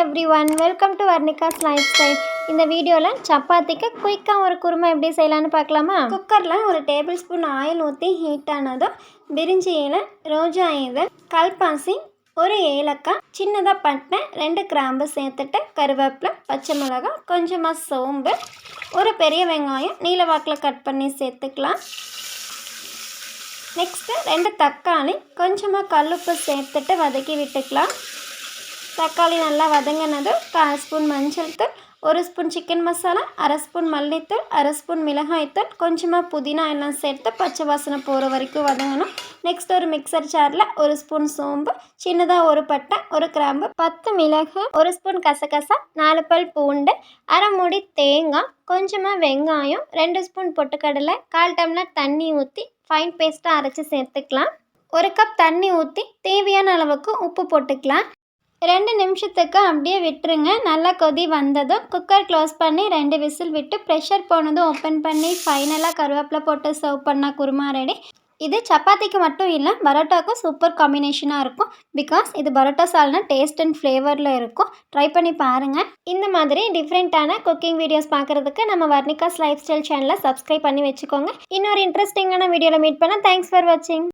Everyone welcome to Varnika's life style இந்த வீடியோவில் சப்பாத்திக்கு குயிக்காக ஒரு குருமா எப்படி செய்யலான்னு பார்க்கலாமா? குக்கரில் ஒரு டேபிள் ஸ்பூன் ஆயில் ஊற்றி ஹீட் ஆனதும் பிரிஞ்சி இலை ரோஜா இதழ் கல்பாசி ஒரு ஏலக்காய் சின்னதாக பட்டை ரெண்டு கிராம்பு சேர்த்துட்டு கருவேப்பிலை பச்சை மிளகாய் கொஞ்சமாக சோம்பு ஒரு பெரிய வெங்காயம் நீல வாக்கில் கட் பண்ணி சேர்த்துக்கலாம். நெக்ஸ்ட்டு ரெண்டு தக்காளி கொஞ்சமாக கல்லுப்பு சேர்த்துட்டு வதக்கி விட்டுக்கலாம். தக்காளி நல்லா வதங்கினதும் கால் ஸ்பூன் மஞ்சள் தூள் ஒரு ஸ்பூன் சிக்கன் மசாலா அரை ஸ்பூன் மல்லித்தூள் அரை ஸ்பூன் மிளகாய்த்தூள் கொஞ்சமாக புதினா எல்லாம் சேர்த்து பச்சை வாசனை போகிற வரைக்கும் வதங்கணும். நெக்ஸ்ட் ஒரு மிக்சர் ஜாரில் ஒரு ஸ்பூன் சோம்பு சின்னதாக ஒரு பட்டை ஒரு கிராம்பு பத்து மிளகு ஒரு ஸ்பூன் கசகசா நாலு பல் பூண்டு அரை மூடி தேங்காய் கொஞ்சமாக வெங்காயம் ரெண்டு ஸ்பூன் பொட்டுக்கடலை கால் டம்ளர் தண்ணி ஊற்றி ஃபைன் பேஸ்ட்டாக அரைச்சி சேர்த்துக்கலாம். ஒரு கப் தண்ணி ஊற்றி தேவையான அளவுக்கு உப்பு போட்டுக்கலாம். ரெண்டு நிமிஷத்துக்கு அப்படியே விட்டுருங்க. நல்லா கொதி வந்ததும் குக்கர் க்ளோஸ் பண்ணி ரெண்டு விசில் விட்டு ப்ரெஷர் போனதும் ஓப்பன் பண்ணி ஃபைனலாக கருவேப்பிலை போட்டு சர்வ் பண்ணால் குருமா ரெடி இது சப்பாத்திக்கு மட்டும் இல்லை பரோட்டாக்கும் சூப்பர் காம்பினேஷனாக இருக்கும். பிகாஸ் இது பரோட்டா சால்னா டேஸ்ட் அண்ட் ஃப்ளேவரில் இருக்கும். ட்ரை பண்ணி பாருங்கள் இந்த மாதிரி டிஃப்ரெண்ட்டான குக்கிங் வீடியோஸ் பார்க்குறதுக்கு நம்ம வர்ணிகாஸ் லைஃப் ஸ்டைல் சேனலை சப்ஸ்கிரைப் பண்ணி வச்சுக்கோங்க. இன்னொரு இன்ட்ரெஸ்டிங்கான வீடியோவில் மீட் பண்ண தேங்க்ஸ் ஃபார் வாட்சிங்